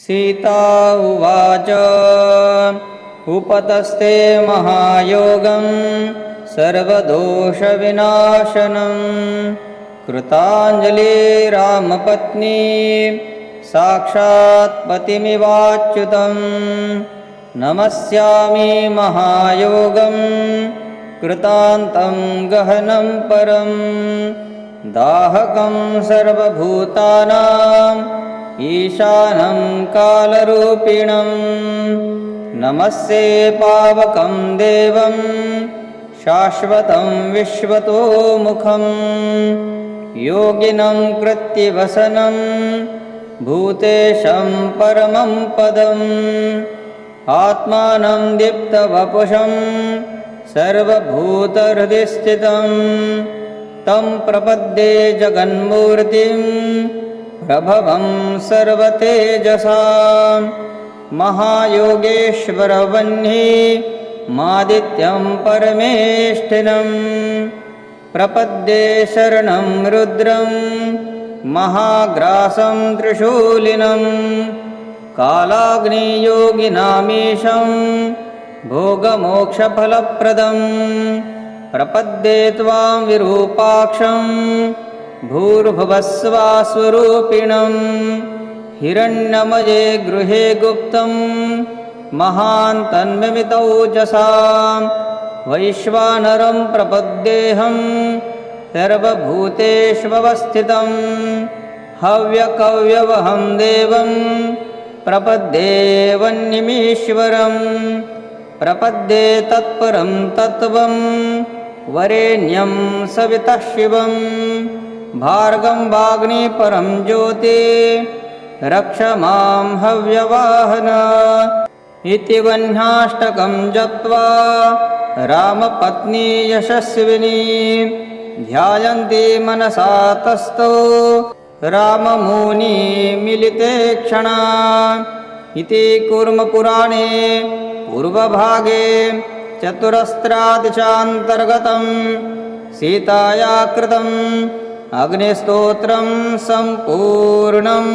सीता उवाच। उपतस्ते महायोगं सर्वदोषविनाशनं कृताञ्जलिरामपत्नी साक्षात् पतिमिवाच्युतं नमस्यामि महायोगं कृतान्तं गहनं परं दाहकं सर्वभूतानाम् ईशानं कालरूपिणं। नमस्ये पावकं देवं। शाश्वतं विश्वतोमुखं। योगिनं कृत्तिवसनं भूतेशं परमं पदम्। आत्मानं दीप्तवपुषं। सर्वभूतहृदि स्थितं। तं प्रपद्ये जगन्मूर्तिं प्रभवं सर्वतेजसा महायोगेश्वरवह्नि मादित्यं परमेष्ठिनं। प्रपद्ये शरणं रुद्रं महाग्रासं त्रिशूलिनं। कालाग्नियोगिनामीशं भोगमोक्षफलप्रदं। प्रपद्ये त्वां विरूपाक्षं भूर्भुवस्वास्वरूपिणं हिरण्यमये गृहे गुप्तं महान्तन्मितौजसा वैश्वानरं प्रपद्येऽहं सर्वभूतेष्वस्थितं हव्यकव्यवहं देवं प्रपद्येवन्यमीश्वरं प्रपद्ये तत्परं तत्त्वं वरेण्यं सवितः शिवं भार्गं वाग्निपरं ज्योति रक्ष मां हव्यवाहन। इति वह्नाष्टकं जप्त्वा रामपत्नी यशस्विनी ध्यायन्ति मनसा तस्थौ। राममुनि मिलिते क्षणा इति कुर्मपुराणे पूर्वभागे चतुरस्त्रादिशान्तर्गतं सीताया कृतम् अग्निस्तोत्रं सम्पूर्णम्